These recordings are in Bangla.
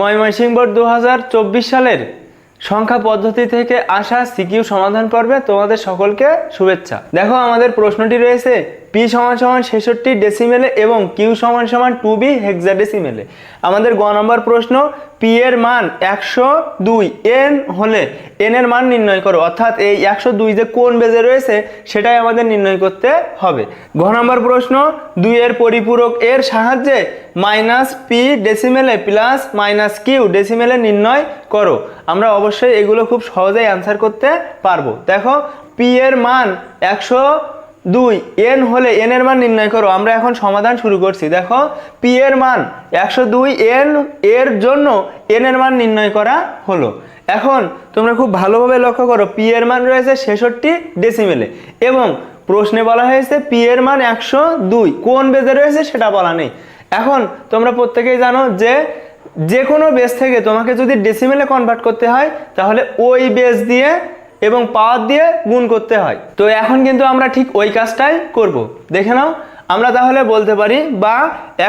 ময়মনসিংহ হাজার দু সালের সংখ্যা পদ্ধতি থেকে আসা সিকিউ সমাধান পর্বে তোমাদের সকলকে শুভেচ্ছা। দেখো আমাদের প্রশ্নটি রয়েছে পি সমান সমান ছেষট্টি ডেসিমেলে এবং কিউ সমান সমান টু বি হেক্সাডেসিমেলে। আমাদের গ নম্বর প্রশ্ন, পি এর মান একশো দুই এন হলে এন এর মান নির্ণয় করো। অর্থাৎ এই একশো দুই যে কোন বেজে রয়েছে, সেটাই আমাদের নির্ণয় করতে হবে। ঘ নম্বর প্রশ্ন, দুই এর পরিপূরক এর সাহায্যে মাইনাস পি ডেসিমেলে প্লাস মাইনাস কিউ ডেসিমেলে নির্ণয় করো। আমরা অবশ্যই এগুলো খুব সহজেই অ্যান্সার করতে পারব। দেখো, পি এর মান একশো দুই এন হলে এন এর মান নির্ণয় করো। আমরা এখন সমাধান শুরু করছি। দেখো পি এর মান একশো দুই এন এর জন্য এন এর মান নির্ণয় করা হলো। এখন তোমরা খুব ভালোভাবে লক্ষ্য করো পি এর মান রয়েছে ছেষট্টি ডেসিমেলে এবং প্রশ্নে বলা হয়েছে পি এর মান একশো দুই। কোন বেজে রয়েছে সেটা বলা নেই। এখন তোমরা প্রত্যেকেই জানো যে যে কোনো বেস থেকে তোমাকে যদি ডেসিমেলে কনভার্ট করতে হয়, তাহলে ওই বেস দিয়ে এবং পাওয়ার দিয়ে গুণ করতে হয়। তো এখন কিন্তু আমরা ঠিক ওই কাজটাই করব। দেখে নাও, আমরা তাহলে বলতে পারি, বা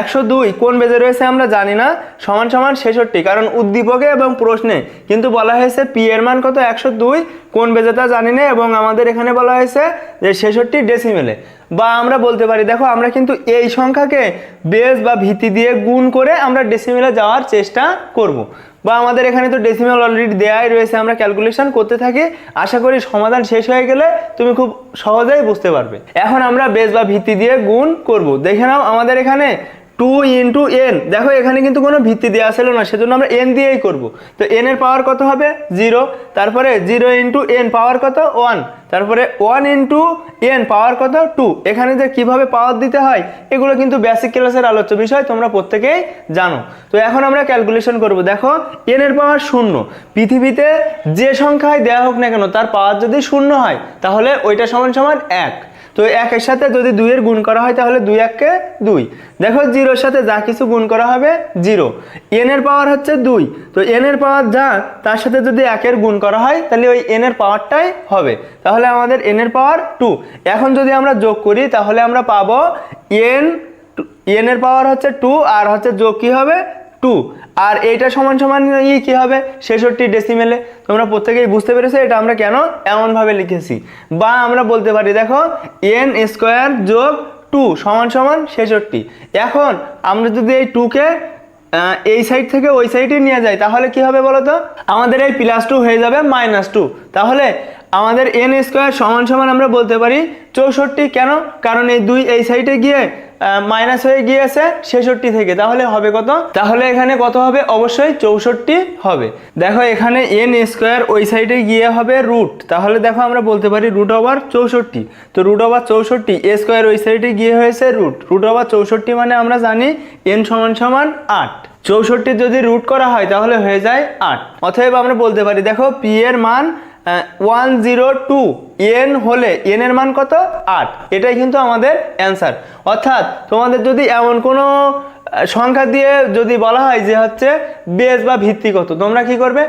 একশো দুই কোন বেজে রয়েছে আমরা জানি না, সমান সমান ছেষট্টি, কারণ উদ্দীপকে এবং প্রশ্নে কিন্তু বলা হয়েছে পি এর মান কত একশো দুই, কোন বেজে তা জানি না, এবং আমাদের এখানে বলা হয়েছে যে ছেষট্টি ডেসিমেলে। বা আমরা বলতে পারি, দেখো, আমরা কিন্তু এই সংখ্যাকে বেস বা ভিত্তি দিয়ে গুণ করে আমরা ডেসিমেলে যাওয়ার চেষ্টা করব। বা আমাদের এখানে তো ডেসিমাল অলরেডি দেয়াই রয়েছে, আমরা ক্যালকুলেশন করতে থাকি। আশা করি সমাধান শেষ হয়ে গেলে তুমি খুব সহজেই বুঝতে পারবে। এখন আমরা বেস বা ভিত্তি দিয়ে গুণ করব। দেখে নাও আমাদের এখানে টু ইন্টু এন। দেখো, এখানে কিন্তু কোনো ভিত্তি দেওয়া ছিল না, সেজন্য আমরা এন দিয়েই করব। তো এন এর পাওয়ার কত হবে? জিরো। তারপরে জিরো ইন্টু এন, পাওয়ার কত? ওয়ান। তারপরে ওয়ান ইন্টু এন, পাওয়ার কত? টু। এখানে যে কীভাবে পাওয়ার দিতে হয়, এগুলো কিন্তু বেসিক ক্লাসের আলোচ্য বিষয়, তোমরা প্রত্যেকেই জানো। তো এখন আমরা ক্যালকুলেশন করব। দেখো, এন এর পাওয়ার শূন্য। পৃথিবীতে যে সংখ্যায় দেওয়া হোক না কেন, তার পাওয়ার যদি শূন্য হয়, তাহলে ওইটা সমান সমান এক। তো একের সাথে যদি দুইয়ের গুণ করা হয়, তাহলে দুই এককে দুই। দেখো, জিরোর সাথে যা কিছু গুণ করা হবে, জিরো। এন এর পাওয়ার হচ্ছে দুই। তো এন এর পাওয়ার যা, তার সাথে যদি একের গুণ করা হয়, তাহলে ওই এন এর পাওয়ারটাই হবে। তাহলে আমাদের এন এর পাওয়ার টু এখন যদি আমরা যোগ করি, তাহলে আমরা পাবো এন এন এর পাওয়ার হচ্ছে টু আর হচ্ছে যোগ কি হবে? টু আর এইটা সমান সমান ই কী হবে? ছেষট্টি ডেসিমেলে তোমরা প্রত্যেকেই বুঝতে পেরেছ এটা আমরা কেন এমনভাবে লিখেছি। বা আমরা বলতে পারি, দেখো এন স্কোয়ার যোগ টু সমান সমান ছেষট্টি। এখন আমরা যদি এই টুকে এই সাইড থেকে ওই সাইডে নিয়ে যাই, তাহলে কি হবে বলো তো আমাদের এই প্লাস টু হয়ে যাবে মাইনাস টু তাহলে আমাদের এন স্কোয়ার সমান সমান আমরা বলতে পারি চৌষট্টি। কেন? কারণ এই দুই এই সাইডে গিয়ে মাইনাস হয়ে গিয়েছে ছেষট্টি থেকে। তাহলে হবে কত? তাহলে এখানে কত হবে? অবশ্যই চৌষট্টি হবে। দেখো এখানে এন স্কোয়ার ওই সাইডে গিয়ে হবে রুট তাহলে দেখো আমরা বলতে পারি রুট ওভার চৌষট্টি। তো রুট ওভার চৌষট্টি এ স্কোয়ার ওই সাইডে গিয়ে হয়েছে রুট রুট ওভার চৌষট্টি মানে আমরা জানি এন সমান সমান আট। চৌষট্টি যদি রুট করা হয় তাহলে হয়ে যায় আট। অথবা আমরা বলতে পারি, দেখো পি এর মান ওয়ান জিরো টু এন হলে এন এর মান কত? আট। এটাই কিন্তু আমাদের অ্যান্সার অর্থাৎ তোমাদের যদি এমন কোনো সংখ্যা দিয়ে যদি বলা হয় যে হচ্ছে বেস বা ভিত্তি কত, তোমরা কি করবে?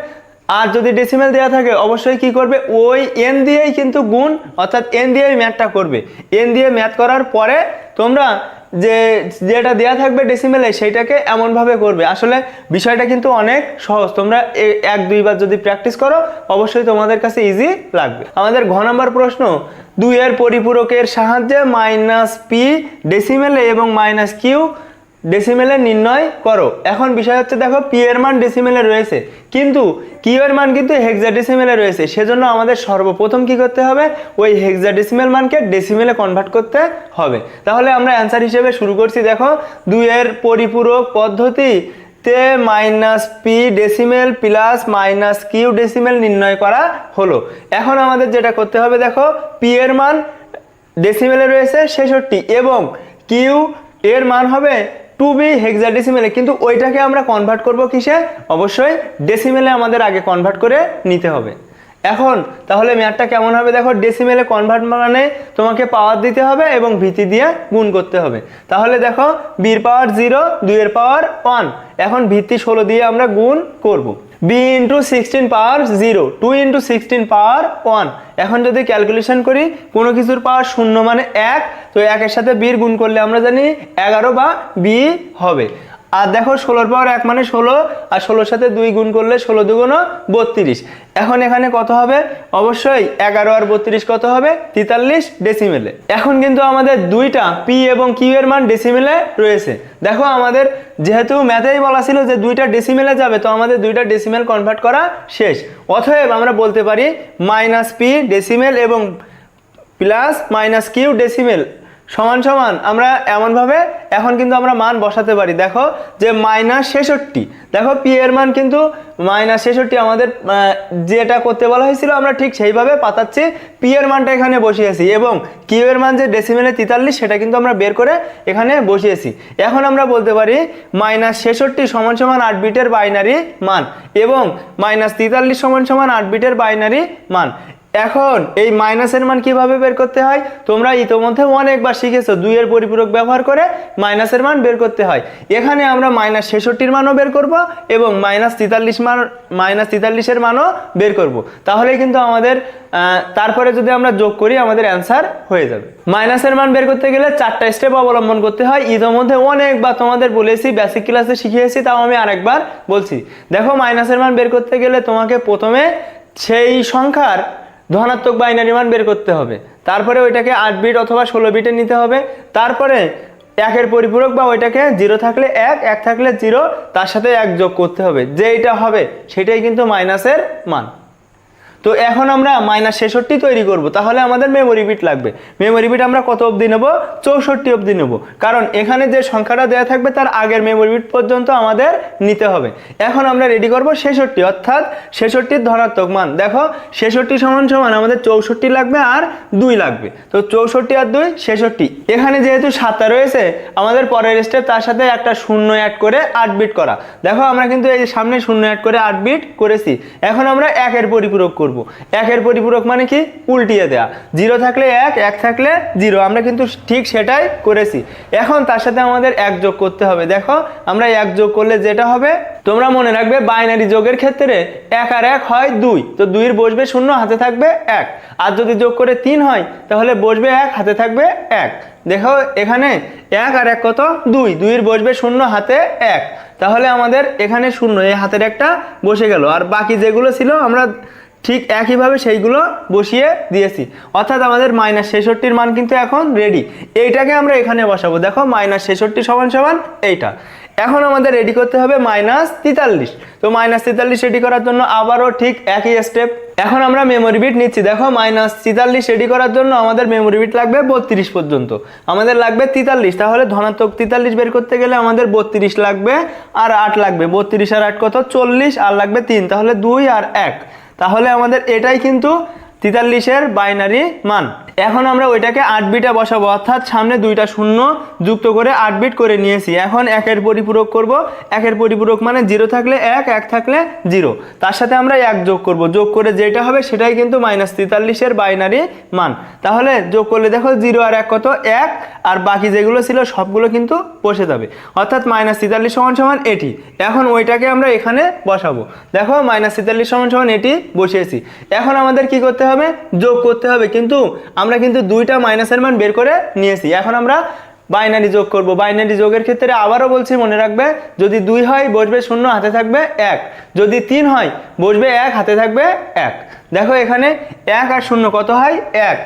আর যদি ডেসিমেল দেওয়া থাকে, অবশ্যই কি করবে? ওই এন দিয়েই কিন্তু গুণ, অর্থাৎ এন দিয়েই ম্যাথটা করবে। এন দিয়ে ম্যাথ করার পরে তোমরা যে, যেটা দেয়া থাকবে ডেসিমেলে সেইটাকে এমনভাবে করবে। আসলে বিষয়টা কিন্তু অনেক সহজ। তোমরা এক দুইবার যদি প্র্যাকটিস করো, অবশ্যই তোমাদের কাছে ইজি লাগবে। আমাদের ঘ নম্বর প্রশ্ন, দুইয়ের পরিপূরকের সাহায্যে মাইনাস পি ডেসিমেলে এবং মাইনাস কিউ ডেসিমেলে নির্ণয় করো। এখন বিষয় হচ্ছে দেখো পি এর মান ডেসিমেলে রয়েছে। কিন্তু কিউ এর মান কিন্তু হেক্সাডেসিমেলে রয়েছে। সেজন্য আমাদের সর্বপ্রথম কি করতে হবে? ওই হেক্সা ডেসিমেল মানকে ডেসিমেলে কনভার্ট করতে হবে। তাহলে আমরা অ্যান্সার হিসেবে শুরু করছি। দেখো দুইয়ের পরিপূরক পদ্ধতি তে minus P decimal plus minus Q decimal নির্ণয় করা হলো। এখন আমাদের যেটা করতে হবে, দেখো পি এর মান ডেসিমেলে রয়েছে ছেষট্টি এবং কিউ এর মান হবে টু বি হেক্সাডেসিমেলে কিন্তু ওইটাকে আমরা কনভার্ট করব কিসে? অবশ্যই ডেসিমেলে আমাদের আগে কনভার্ট করে নিতে হবে। এখন তাহলে ম্যাথটা কেমন হবে? দেখো ডেসিমেলে কনভার্ট মানে তোমাকে পাওয়ার দিতে হবে এবং ভিত্তি দিয়ে গুণ করতে হবে। তাহলে দেখো বির পাওয়ার জিরো দুইয়ের পাওয়ার ওয়ান এখন ভিত্তি ষোলো দিয়ে আমরা গুণ করব। B into sixteen power zero two into sixteen power one এখন যদি ক্যালকুলেশন করি, কোনো কিছুর পাওয়ার শূন্য মানে এক, তো একের সাথে বির গুণ করলে আমরা জানি এগারো বা বি হবে। আর দেখো ষোলোর পাওয়ার এক মানে ষোলো, আর ষোলোর সাথে দুই গুণ করলে ষোলো দুগুণ বত্রিশ। এখন এখানে কত হবে? অবশ্যই এগারো আর বত্রিশ কত হবে? তেতাল্লিশ ডেসিমেলে এখন কিন্তু আমাদের দুইটা পি এবং কিউ এর মান ডেসিমেলে রয়েছে। দেখো আমাদের যেহেতু ম্যাথেই বলা ছিল যে দুইটা ডেসিমেলে যাবে, তো আমাদের দুইটা ডেসিমেল কনভার্ট করা শেষ। অতএব আমরা বলতে পারি মাইনাস পি ডেসিমেল এবং প্লাস মাইনাস কিউ ডেসিমেল সমান সমান আমরা এমনভাবে এখন কিন্তু আমরা মান বসাতে পারি। দেখো যে মাইনাস ছেষট্টি। দেখো পি এর মান কিন্তু মাইনাস ছেষট্টি আমাদের যেটা করতে বলা হয়েছিল, আমরা ঠিক সেইভাবে পাতাচ্ছি। পি এর মানটা এখানে বসিয়েছি এবং কিউ এর মান যে ডেসিমেলে তেতাল্লিশ, সেটা কিন্তু আমরা বের করে এখানে বসিয়েছি। এখন আমরা বলতে পারি মাইনাস ছেষট্টি সমান সমান আট বিটের বাইনারি মান এবং মাইনাস তেতাল্লিশ সমান সমান আট বিটের বাইনারি মান। এখন এই মাইনাসের মান কীভাবে বের করতে হয়? তোমরা ইতোমধ্যে অনেকবার শিখেছো দুইয়ের পরিপূরক ব্যবহার করে মাইনাসের মান বের করতে হয়। এখানে আমরা মাইনাস ছেষট্টির মানও বের করব এবং মাইনাস তেতাল্লিশ মান, মাইনাস তেতাল্লিশের মানও বের করব। তাহলে কিন্তু আমাদের তারপরে যদি আমরা যোগ করি, আমাদের অ্যান্সার হয়ে যাবে। মাইনাসের মান বের করতে গেলে চারটা স্টেপ অবলম্বন করতে হয়। ইতোমধ্যে অনেকবার তোমাদের বলেছি বেসিক ক্লাসে শিখিয়েছি, তাও আমি আরেকবার বলছি। দেখো, মাইনাসের মান বের করতে গেলে তোমাকে প্রথমে সেই সংখ্যার ধনাত্মক বাইনারি মান বের করতে হবে। তারপরে ওইটাকে আট বিট অথবা ষোলো বিটে নিতে হবে। তারপরে একের পরিপূরক বা ওইটাকে জিরো থাকলে এক এক থাকলে জিরো তার সাথে এক যোগ করতে হবে। যে এটা হবে, সেটাই কিন্তু মাইনাসের মান। তো এখন আমরা মাইনাস ছেষট্টি তৈরি করব, তাহলে আমাদের মেমোরি বিট লাগবে। মেমোরি বিট আমরা কত অবধি নেব? চৌষট্টি অবধি নেব। কারণ এখানে যে সংখ্যাটা দেওয়া থাকবে, তার আগের মেমোরি বিট পর্যন্ত আমাদের নিতে হবে। এখন আমরা রেডি করব ছেষট্টি, অর্থাৎ ছেষট্টির ধনাত্মক মান। দেখো, ছেষট্টি সমান সমান আমাদের চৌষট্টি লাগবে আর দুই লাগবে। তো চৌষট্টি আর দুই, ছেষট্টি। এখানে যেহেতু সাতটা রয়েছে, আমাদের পরের স্টেপ তার সাথে একটা শূন্য অ্যাড করে আট বিট করা। দেখো, আমরা কিন্তু এই যে সামনে শূন্য অ্যাড করে আট বিট করেছি। এখন আমরা একের পরিপূরক করব। একের পরিপূরক মানে কি? উল্টিয়ে দেয়া। জিরো থাকলে এক এক থাকলে জিরো। আমরা কিন্তু ঠিক সেটাই করেছি। এখন তার সাথে আমাদের এক যোগ করতে হবে। দেখো, আমরা এক যোগ করলে যেটা হবে? তোমরা মনে রাখবে বাইনারি যোগের ক্ষেত্রে এক আর এক হয় দুই। তো দুইয়ের বসবে শূন্য, হাতে থাকবে এক। আর যদি যোগ করে তিন হয়, তাহলে বসবে এক, হাতে থাকবে এক। দেখো, এখানে এক আর এক কত? দুই। দুইয়ের বসবে শূন্য, হাতে এক। তাহলে আমাদের এখানে শূন্য, এই হাতের একটা বসে গেল। আর বাকি যেগুলো ছিল, আমরা ঠিক একইভাবে সেইগুলো বসিয়ে দিয়েছি। অর্থাৎ আমাদের মাইনাস ছেষট্টির মান কিন্তু এখন রেডি এইটাকে আমরা এখানে বসাবো। দেখো, মাইনাস ছেষট্টি সমান সমান এইটা। এখন আমাদের রেডি করতে হবে মাইনাস তেতাল্লিশ। তো মাইনাস তেতাল্লিশ রেডি করার জন্য আবারও ঠিক একই স্টেপ এখন আমরা মেমোরি বিট নিচ্ছি। দেখো, মাইনাস তেতাল্লিশ রেডি করার জন্য আমাদের মেমোরি বিট লাগবে বত্রিশ পর্যন্ত। আমাদের লাগবে তেতাল্লিশ। তাহলে ধনাত্মক তেতাল্লিশ বের করতে গেলে আমাদের বত্রিশ লাগবে আর আট লাগবে। বত্রিশ আর আট কত? চল্লিশ। আর লাগবে তিন। তাহলে দুই আর এক। তাহলে আমাদের এটাই কিন্তু তেতাল্লিশের বাইনারি মান। এখন আমরা ওইটাকে আট বিটে বসাবো, অর্থাৎ সামনে দুইটা শূন্য যুক্ত করে আট বিট করে নিয়েছি। এখন একের পরিপূরক করব। একের পরিপূরক মানে জিরো থাকলে এক এক থাকলে জিরো তার সাথে আমরা এক যোগ করব। যোগ করে যেটা হবে সেটাই কিন্তু মাইনাস তেতাল্লিশের বাইনারি মান। তাহলে যোগ করলে দেখো জিরো আর এক কত? এক। আর বাকি যেগুলো ছিল সবগুলো কিন্তু বসে যাবে। অর্থাৎ মাইনাস তেতাল্লিশ সমান সমান এটি এখন ওইটাকে আমরা এখানে বসাবো। দেখো মাইনাস তেতাল্লিশ সমান সমান এটি বসিয়েছি। এখন আমাদের কি করতে হবে? যোগ করতে হবে। কিন্তু আমরা কিন্তু দুইটা মাইনাসের মান বের করে নিয়েছি। এখন আমরা বাইনারি যোগ করব। বাইনারি যোগের ক্ষেত্রে আবারও বলছি, মনে রাখবে, যদি দুই হয়, বসবে শূন্য, হাতে থাকবে এক। যদি তিন হয়, বসবে এক, হাতে থাকবে এক। দেখো এখানে এক আর শূন্য কত হয়? এক।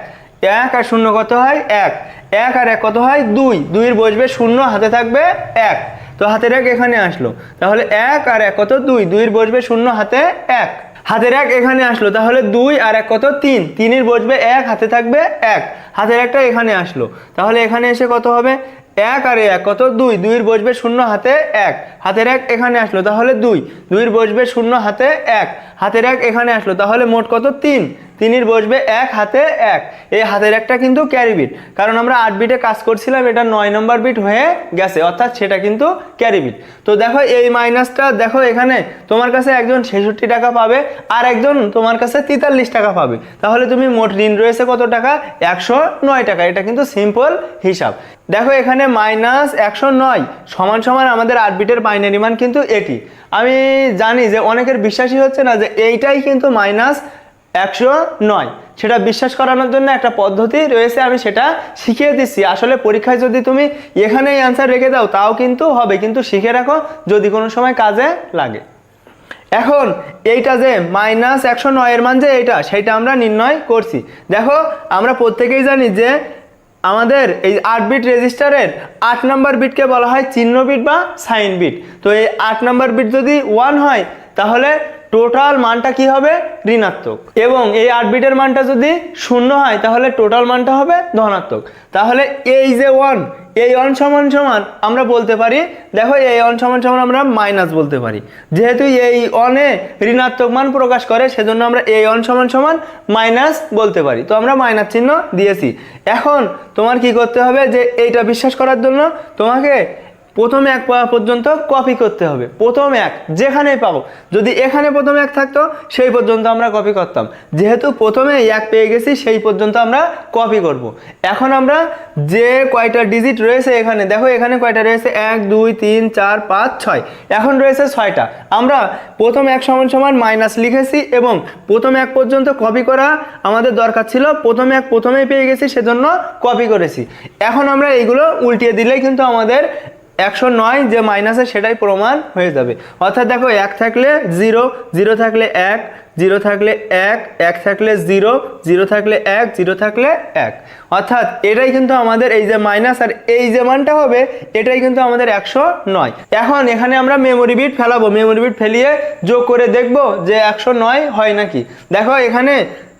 এক আর শূন্য কত হয়? এক। এক আর এক কত হয়? দুই। দুইয়ের বসবে শূন্য, হাতে থাকবে এক। তো হাতের এক এখানে আসলো। তাহলে এক আর এক কত? দুই। দুইয়ের বসবে শূন্য, হাতে এক। হাতের এক এখানে আসলো, তাহলে দুই আর এক কত? তিন। তিনের বসবে এক, হাতে থাকবে এক। হাতের একটা এখানে আসলো, তাহলে এখানে এসে কত হবে? এক আর এক কত? দুই। দুইয়ের বসবে শূন্য, হাতে এক। হাতের এক এখানে আসলো, তাহলে দুই। দুইয়ের বসবে শূন্য, হাতে এক। হাতের এক এখানে আসলো, তাহলে মোট কত? তিন। তিনের বসবে এক হাতে এক। এই হাতের একটা কিন্তু ক্যারি বিট কারণ আমরা আট বিটে কাজ করছিলাম, এটা নয় নম্বর বিট হয়ে গেছে, অর্থাৎ সেটা কিন্তু ক্যারি বিট তো দেখো এই মাইনাসটা দেখো এখানে তোমার কাছে একজন ছেষট্টি টাকা পাবে আর একজন তোমার কাছে তেতাল্লিশ টাকা পাবে। তাহলে তুমি মোট ঋণ রয়েছে কত টাকা? একশো নয় টাকা। এটা কিন্তু সিম্পল হিসাব। দেখো এখানে মাইনাস একশো নয়, সমান সমান আমাদের আট বিটের বাইনারি মান কিন্তু এটি। আমি জানি যে অনেকের বিশ্বাসই হচ্ছে না যে এইটাই কিন্তু মাইনাস একশো নয়। সেটা বিশ্বাস করানোর জন্য একটা পদ্ধতি রয়েছে, আমি সেটা শিখিয়ে দিচ্ছি। আসলে পরীক্ষায় যদি তুমি এখানেই অ্যান্সার রেখে দাও, তাও কিন্তু হবে। কিন্তু শিখে রাখো, যদি কোনো সময় কাজে লাগে। এখন, এইটা যে মাইনাস একশো নয়ের মান যে এইটা, সেইটা আমরা নির্ণয় করছি। দেখো, আমরা প্রত্যেকেই জানি যে আমাদের এই আট বিট রেজিস্টারের আট নম্বর বিটকে বলা হয় চিহ্ন বিট বা সাইন বিট তো এই আট নম্বর বিট যদি ওয়ান হয়, তাহলে টোটাল মানটা কি হবে? ঋণাত্মক। এবং এই আট বিটের মানটা যদি শূন্য হয়, তাহলে টোটাল মানটা হবে ধনাত্মক। তাহলে এই যে ওয়ান এই ওয়ান সমান সমান আমরা বলতে পারি, দেখো এই ওয়ান সমান সমান আমরা মাইনাস বলতে পারি। যেহেতু এই অনে ঋণাত্মক মান প্রকাশ করে, সেজন্য আমরা এই ওয়ান সমান সমান মাইনাস বলতে পারি। তো আমরা মাইনাস চিহ্ন দিয়েছি। এখন তোমার কি করতে হবে? যে এইটা বিশ্বাস করার জন্য তোমাকে প্রথম এক পাওয়া পর্যন্ত কপি করতে হবে। প্রথম এক যেখানে পাবো। যদি এখানে প্রথম এক থাকতো, সেই পর্যন্ত আমরা কপি করতাম। যেহেতু প্রথমে এক পেয়ে গেছি, সেই পর্যন্ত আমরা কপি করব। এখন আমরা যে কয়টা ডিজিট রয়েছে এখানে, দেখো এখানে কয়টা রয়েছে? এক, দুই, তিন, চার, পাঁচ, ছয়। এখন রয়েছে ছয়টা। আমরা প্রথম এক সমান সমান মাইনাস লিখেছি এবং প্রথম এক পর্যন্ত কপি করা আমাদের দরকার ছিল। প্রথম এক প্রথমেই পেয়ে গেছি, সেজন্য কপি করেছি। এখন আমরা এইগুলো উল্টিয়ে দিলেই কিন্তু আমাদের একশো নয় যে মাইনাসে সেটাই প্রমাণ হয়ে যাবে। অর্থাৎ দেখো, এক থাকলে জিরো জিরো থাকলে এক, জিরো থাকলে এক এক থাকলে জিরো জিরো থাকলে এক, জিরো থাকলে এক। অর্থাৎ এটাই কিন্তু আমাদের এই যে মাইনাস আর এই যে মানটা হবে, এটাই কিন্তু আমাদের একশো নয়। এখন এখানে আমরা মেমোরি বিট ফেলাবো। মেমোরি বিট ফেলিয়ে যোগ করে দেখব যে একশো নয় হয় নাকি। দেখো, এখানে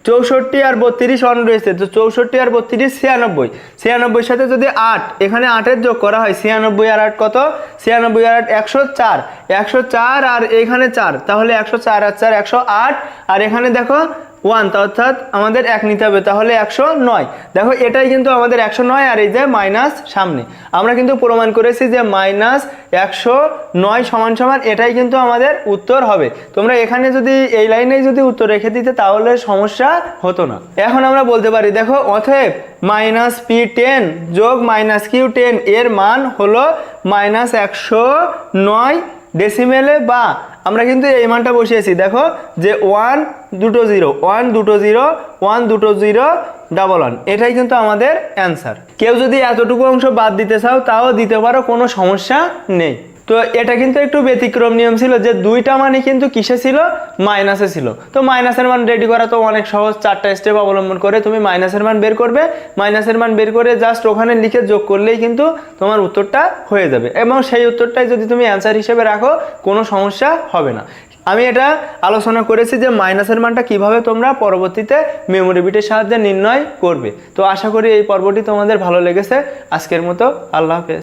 চৌষট্টি আর বত্রিশ অন রয়েছে, তো চৌষট্টি আর বত্রিশ ছিয়ানব্বই। ছিয়ানব্বইয়ের সাথে যদি আট, এখানে আটের যোগ করা হয়, ছিয়ানব্বই আর আট কত? ছিয়ানব্বই আর আট একশো চার। একশো চার আর এখানে চার, তাহলে একশো চার আর চার, একশো আট। আর এখানে দেখো ওয়ান অর্থাৎ আমাদের এক নিতে হবে, তাহলে একশো নয়। দেখো, এটাই কিন্তু আমাদের একশো নয় আর এই যে মাইনাস সামনে। আমরা কিন্তু প্রমাণ করেছি যে মাইনাস একশো নয় সমান সমান, এটাই কিন্তু আমাদের উত্তর হবে। তোমরা এখানে যদি এই লাইনেই যদি উত্তর রেখে দিতে, তাহলে সমস্যা হতো না। এখন আমরা বলতে পারি, দেখো, অতএব মাইনাস পি টেন যোগ মাইনাস কিউ টেন, এর মান হলো মাইনাস একশো নয় ডেসিমেলে বা, আমরা কিন্তু এই মানটা বসিয়েছি। দেখো, যে ওয়ান দুটো জিরো ওয়ান দুটো জিরো ওয়ান দুটো জিরো ডাবল ওয়ান এটাই কিন্তু আমাদের অ্যান্সার কেউ যদি এতটুকু অংশ বাদ দিতে চাও, তাও দিতে পারো, কোনো সমস্যা নেই। তো এটা কিন্তু একটু ব্যতিক্রম নিয়ম ছিল যে দুইটা মানে কিন্তু কিসে ছিল? মাইনাসে ছিল। তো মাইনাসের মান রেডি করা তো অনেক সহজ। চারটা স্টেপ অবলম্বন করে তুমি মাইনাসের মান বের করবে। মাইনাসের মান বের করে জাস্ট ওখানে লিখে যোগ করলেই কিন্তু তোমার উত্তরটা হয়ে যাবে। এবং সেই উত্তরটাই যদি তুমি অ্যান্সার হিসেবে রাখো, কোনো সমস্যা হবে না। আমি এটা আলোচনা করেছি যে মাইনাসের মানটা কীভাবে তোমরা পরবর্তীতে মেমোরি বিটের সাহায্যে নির্ণয় করবে। তো আশা করি এই পর্বটি তোমাদের ভালো লেগেছে। আজকের মতো আল্লাহ হাফেজ।